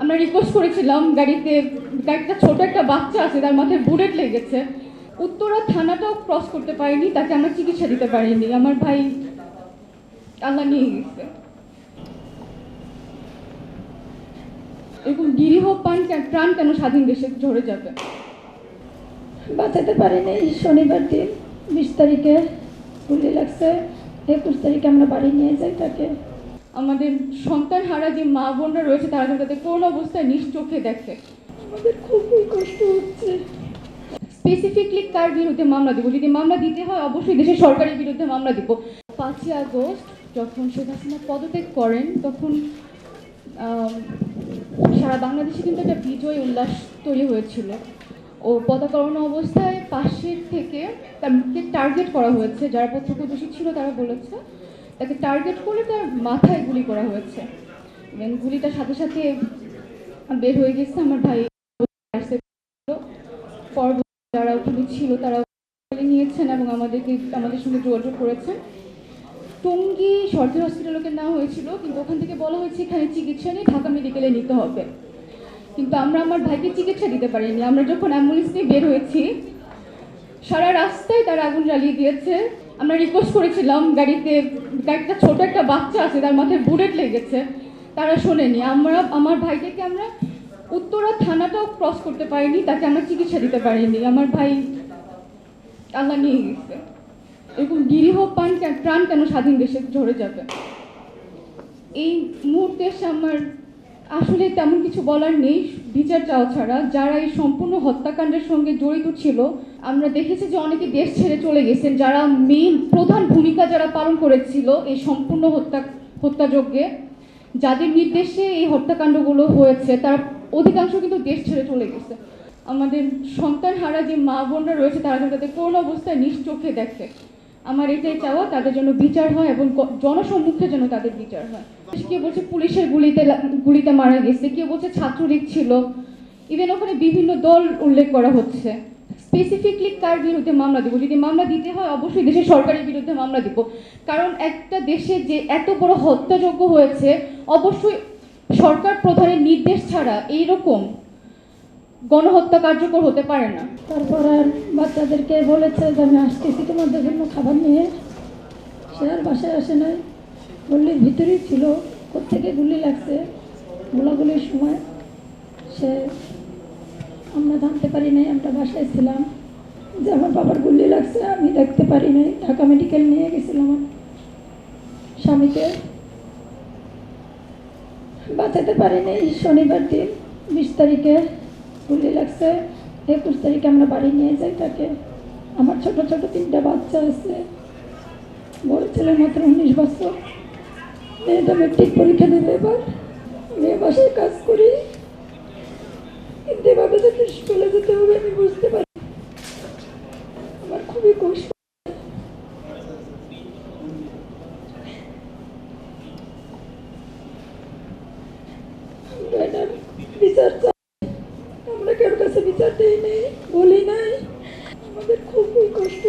আমরা রিকোয়েস্ট করেছিলাম গাড়িতে গাড়িটা ছোট একটা বাচ্চা আছে, তার মাথায় বুলেট লেগেছে। উত্তরা থানাটাও ক্রস করতে পারিনি, তাকে আমরা চিকিৎসা দিতে পারিনি। আমার ভাই আল্লাহ নিয়ে গেছে। এরকম গিরিহ পান প্রাণ কেন স্বাধীন দেশে ঝরে যাবে? বাঁচাতে পারিনি। শনিবার দিন বিশ তারিখে গুলি লাগছে। একুশ তারিখে আমরা বাড়ি নিয়ে যাই তাকে। আমাদের সন্তান হারা যে মা বোনরা রয়েছে তারা যেন তাদের কোন অবস্থায় নিজ চোখে দেখে। আমাদের খুবই কষ্ট হচ্ছে। স্পেসিফিকলি কার বিরুদ্ধে মামলা দিব? যদি মামলা দিতে হয় অবশ্যই দেশের সরকারের বিরুদ্ধে মামলা দিব। পাঁচই আগস্ট যখন শেখ হাসিনা পদত্যাগ করেন তখন সারা বাংলাদেশে কিন্তু একটা বিজয় উল্লাস তৈরি হয়েছিল। ও পতাকারণ অবস্থায় পাশের থেকে তাকে টার্গেট করা হয়েছে। যারা প্রত্যক্ষদর্শী ছিল তারা বলেছে তাকে টার্গেট করে তার মাথায় গুলি করা হয়েছে। এবং গুলিটার সাথে সাথে বের হয়ে গেছে আমার ভাই। যারা ওখানে ছিল তারা নিয়েছেন এবং আমাদেরকে, আমাদের সঙ্গে যোগাযোগ করেছেন। টঙ্গী সরকারি হসপিটালকে নেওয়া হয়েছিল, কিন্তু ওখান থেকে বলা হয়েছে এখানে চিকিৎসা নিয়ে ঢাকা মেডিকেলে নিতে হবে। কিন্তু আমরা আমার ভাইকে চিকিৎসা দিতে পারিনি। আমরা যখন অ্যাম্বুলেন্স নিয়ে বের হয়েছি, সারা রাস্তায় তারা আগুন জ্বালিয়ে দিয়েছে। আমরা রিকোয়েস্ট করেছিলাম গাড়িতে একটা ছোট একটা বাচ্চা আছে, তার মাথায় বুলেট লেগেছে, তারা শোনেনি। আমরা, আমার ভাইটাকে আমরা উত্তরা থানাটাও ক্রস করতে পারিনি, তাকে আমরা চিকিৎসা দিতে পারিনি। আমার ভাই আল্লাহ নিয়ে গেছে। এরকম গিরিহ প্রাণ কেন স্বাধীন দেশে ঝরে যাবে? এই মুহূর্তে এসে আমার আসলে তেমন কিছু বলার নেই। বিচার চাওয়া ছাড়া যারা এই সম্পূর্ণ হত্যাকাণ্ডের সঙ্গে জড়িত ছিল, আমরা দেখেছি যে অনেকে দেশ ছেড়ে চলে গেছেন। যারা মেইন প্রধান ভূমিকা যারা পালন করেছিল এই সম্পূর্ণ হত্যা, হত্যাযজ্ঞে, যাদের নির্দেশে এই হত্যাকাণ্ডগুলো হয়েছে, তারা অধিকাংশ কিন্তু দেশ ছেড়ে চলে গেছে। আমাদের সন্তান হারা যে মা বোনরা রয়েছে, তারা যেন তাদের কোন অবস্থায় নিজ চোখে দেখে। আমার এটাই চাওয়া, তাদের জন্য বিচার হয় এবং জনসম্মুখে যেন তাদের বিচার হয়। কেউ বলছে পুলিশের গুলিতে গুলিতে মারা গেছে, কেউ বলছে ছাত্রলীগ ছিল। ইভেন ওখানে বিভিন্ন দল উল্লেখ করা হচ্ছে। স্পেসিফিকলি কার বিরুদ্ধে মামলা দিব? যদি মামলা দিতে হয়, অবশ্যই দেশের সরকারের বিরুদ্ধে মামলা দিব। কারণ একটা দেশে যে এত বড় হত্যাযজ্ঞ হয়েছে, অবশ্যই সরকার প্রধানের নির্দেশ ছাড়া এইরকম গণহত্যা কার্যকর হতে পারে না। তারপর আর বাচ্চাদেরকে বলেছে যে, আমি আসতেছি তোমাদের জন্য খাবার নিয়ে। সে আর বাসায় আসে নাই। গল্লির ভিতরেই ছিল। কোথেকে গুলি লাগছে, গোলাগুলির সময়। সে, আমরা জানতে পারি নাই, আমরা বাসায় ছিলাম। যে আমার বাবার গুলি লাগছে, আমি দেখতে পারি নাই। ঢাকা মেডিকেল নিয়ে গেছিলাম আমার স্বামীকে। বাঁচাতে এই শনিবার দিন বিশ তারিখে গুলি লাগছে, একুশ তারিখে আমরা বাড়ি নিয়ে যাই তাকে। আমার ছোট ছোট তিনটা বাচ্চা আছে। বড় ছেলে মাত্র উনিশ বছর। মেয়েটা মেট্রিক পরীক্ষা দেবে এবার। মেয়ে বাসায় কাজ করি। কিন্তু এভাবে যদি স্কুলে যেতে হবে, আমি বুঝতে পারি আমার খুবই কষ্ট। বিচার উত্তর নেই বলি নাই। আমাদের খুবই কষ্ট